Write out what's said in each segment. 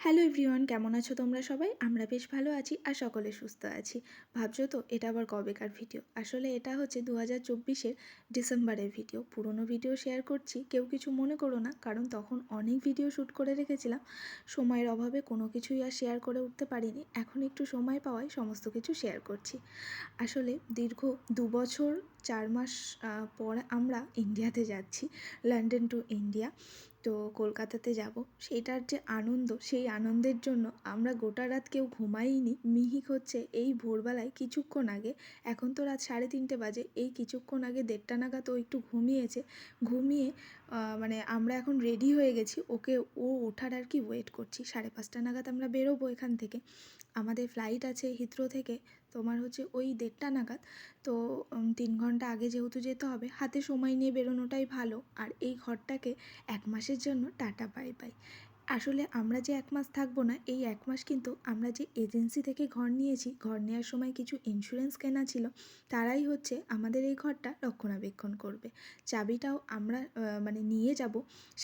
Hello everyone, কেমন আছো তোমরা সবাই? আমরা বেশ ভালো আছি আর সকলে সুস্থ আছি। ভাবছ তো, এটা আবার কবেকার ভিডিও? আসলে এটা হচ্ছে দু হাজার চব্বিশের ডিসেম্বরের ভিডিও। পুরনো ভিডিও শেয়ার করছি, কেউ কিছু মনে করো না, কারণ তখন অনেক ভিডিও শ্যুট করে রেখেছিলাম। সময়ের অভাবে কোনো কিছুই আর শেয়ার করে উঠতে পারিনি। এখন একটু সময় পাওয়ায় সমস্ত কিছু শেয়ার করছি। আসলে দীর্ঘ দু বছর চার মাস পর আমরা ইন্ডিয়াতে যাচ্ছি লন্ডন টু ইন্ডিয়া তো কলকাতাতে যাব। সেটার যে আনন্দ, সেই আনন্দের জন্য আমরা গোটা রাত কেউ ঘুমাইনি মিহিক হচ্ছে এই ভোরবেলায় কিছুক্ষণ আগে, এখন তো রাত সাড়ে তিনটে বাজে, এই কিছুক্ষণ আগে দেড়টা নাগাদ ও একটু ঘুমিয়েছে। ঘুমিয়ে মানে আমরা এখন রেডি হয়ে গেছি, ওকে ও ওঠার আর কি ওয়েট করছি। সাড়ে পাঁচটা নাগাদ আমরা বেরোবো এখান থেকে। আমাদের ফ্লাইট আছে হিথ্রো থেকে, তোমার হচ্ছে ওই দেড়টা নাগাদ। তো তিন ঘণ্টা আগে যেহেতু যেতে হবে, হাতে সময় নিয়ে বেরোনোটাই ভালো। আর এই ঘরটাকে এক মাসের জন্য টাটা বাই বাই আসলে আমরা যে এক মাস থাকব না, এই এক মাস কিন্তু আমরা যে এজেন্সি থেকে ঘর নিয়েছি, ঘর নেওয়ার সময় কিছু ইন্স্যুরেন্স কেনা ছিল, তারাই হচ্ছে আমাদের এই ঘরটা রক্ষণাবেক্ষণ করবে। চাবিটাও আমরা মানে নিয়ে যাব,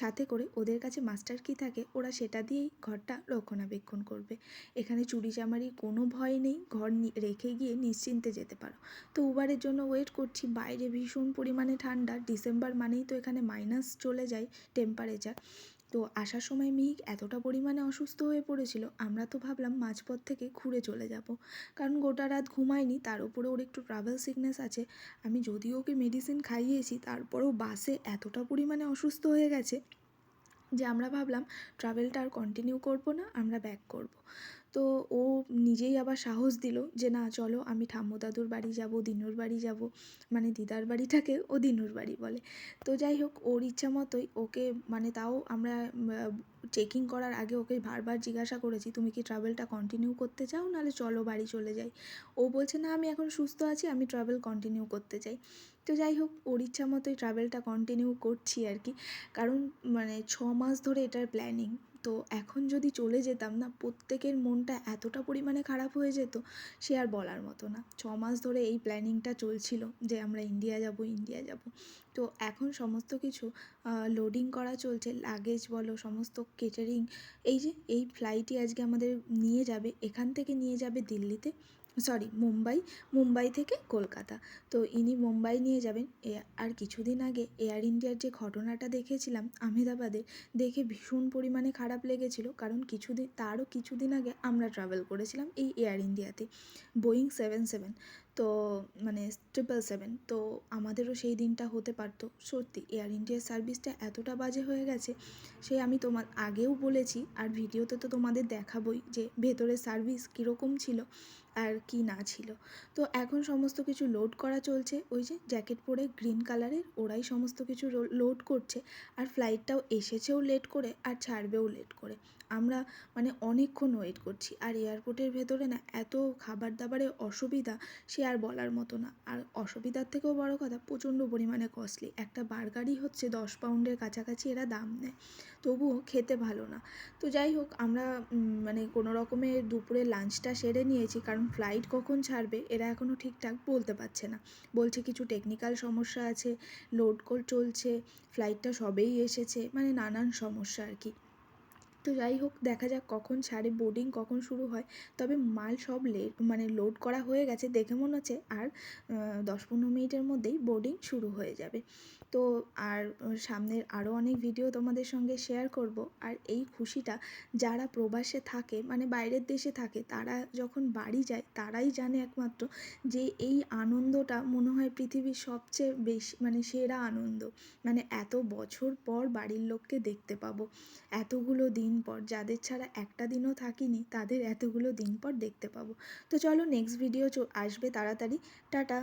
সাথে করে ওদের কাছে মাস্টার কি থাকে, ওরা সেটা দিয়েই ঘরটা রক্ষণাবেক্ষণ করবে। এখানে চুরি চামারির কোনো ভয় নেই, ঘর রেখে গিয়ে নিশ্চিন্তে যেতে পারো। তো উবারের জন্য ওয়েট করছি, বাইরে ভীষণ পরিমাণে ঠান্ডা ডিসেম্বর মানেই তো এখানে মাইনাস চলে যায় টেম্পারেচার তো আসার সময় মিহিক এতটা পরিমাণে অসুস্থ হয়ে পড়েছিল, আমরা তো ভাবলাম মাঝপথ থেকে ঘুরে চলে যাব। কারণ গোটা রাত ঘুমায়নি, তার উপরে ওর একটু ট্রাভেল সিকনেস আছে। আমি যদিও ওকে মেডিসিন খাইয়েছি, তারপরেও বাসে এতটা পরিমাণে অসুস্থ হয়ে গেছে যে আমরা ভাবলাম ট্রাভেলটা আর কন্টিনিউ করব না, আমরা ব্যাক করব। তো ও নিজেই আবার সাহস দিল যে না, চলো আমি ঠাম্মু দাদুর বাড়ি যাব, দিনুর বাড়ি যাব মানে দিদার বাড়িটাকে ও দিনুর বাড়ি বলে। তো যাই হোক, ওর ইচ্ছা মতোই ওকে মানে তাও আমরা চেকিং করার আগে ওকে বারবার জিজ্ঞাসা করেছি, তুমি কি ট্রাভেলটা কন্টিনিউ করতে চাও? নাহলে চলো বাড়ি চলে যাই। ও বলছে, না, আমি এখন সুস্থ আছি, আমি ট্রাভেল কন্টিনিউ করতে চাই। তো যাই হোক, ওর ইচ্ছা মতোই ট্রাভেলটা কন্টিনিউ করছি আর কি। কারণ মানে ছ মাস ধরে এটার প্ল্যানিং তো এখন যদি চলে যেতাম না, প্রত্যেকের মনটা এতটা পরিমাণে খারাপ হয়ে যেত, সে আর বলার মতো না। ছ মাস ধরে এই প্ল্যানিংটা চলছিল যে আমরা ইন্ডিয়া যাব ইন্ডিয়া যাব। তো এখন সমস্ত কিছু লোডিং করা চলছে লাগেজ বলো, সমস্ত কেটারিং এই যে, এই ফ্লাইটই আজকে আমাদের নিয়ে যাবে, এখান থেকে নিয়ে যাবে দিল্লিতে। সরি, মুম্বাই মুম্বাই থেকে কলকাতা। তো ইনি মুম্বাই নিয়ে যাবেন। আর কিছুদিন আগে এয়ার ইন্ডিয়ার যে ঘটনাটা দেখেছিলাম আহমেদাবাদে, দেখে ভীষণ পরিমাণে খারাপ লেগেছিল। কারণ কিছুদিন, তারও কিছুদিন আগে আমরা ট্রাভেল করেছিলাম এই এয়ার ইন্ডিয়াতে বোয়িং সেভেন সেভেন তো মানে ট্রিপল সেভেন তো আমাদেরও সেই দিনটা হতে পারতো। সত্যি এয়ার ইন্ডিয়ার সার্ভিসটা এতটা বাজে হয়ে গেছে, সে আমি তোমার আগেও বলেছি, আর ভিডিওতে তো তোমাদের দেখাবই যে ভেতরের সার্ভিস কীরকম ছিল। আর কি না ছিল। তো এখন সমস্ত কিছু লোড করা চলছে। ওই যে জ্যাকেট পরে গ্রিন কালারের ওরাই সমস্ত কিছু লোড করছে। আর ফ্লাইটটাও এসেছেও লেট করে, আর ছাড়বেও লেট করে। আমরা মানে অনেকক্ষণ ওয়েট করছি। আর এয়ারপোর্টের ভেতরে না এত খাবার দাবারের অসুবিধা, সে আর বলার মতো না। আর অসুবিধার থেকেও বড় কথা, প্রচণ্ড পরিমাণে কস্টলি একটা বার্গারই হচ্ছে দশ পাউন্ডের কাছাকাছি এরা দাম নেয়। তবুও খেতে ভালো না। তো যাই হোক, আমরা মানে কোনো রকমে দুপুরে লাঞ্চটা সেরে নিয়েছি। কারণ ফ্লাইট কখন ছাড়বে, এরা এখনও ঠিকঠাক বলতে পারছে না। বলছে কিছু টেকনিক্যাল সমস্যা আছে লোড কোল চলছে ফ্লাইটটা সবেই এসেছে মানে নানান সমস্যা আর কি। তো যাই হোক, দেখা যাক কখন ছাড়ে বোর্ডিং কখন শুরু হয়। তবে মাল সব লেট মানে লোড করা হয়ে গেছে, দেখে মনে হচ্ছে আর দশ পনেরো মিনিটের মধ্যেই বোর্ডিং শুরু হয়ে যাবে। তো আর সামনের আরও অনেক ভিডিও তোমাদের সঙ্গে শেয়ার করব। আর এই খুশিটা যারা প্রবাসে থাকে মানে বাইরের দেশে থাকে, তারা যখন বাড়ি যায়, তারাই জানে একমাত্র যে এই আনন্দটা মনে হয় পৃথিবীর সবচেয়ে বেশি মানে সেরা আনন্দ। মানে এত বছর পর বাড়ির লোককে দেখতে পাবো। এতগুলো দিন পর, যাদের ছাড়া একটা দিনও থাকিনি, তাদের এতগুলো দিন পর দেখতে পাবো। তো চলো নেক্সট ভিডিও আসবে তাড়াতাড়ি। টাটা!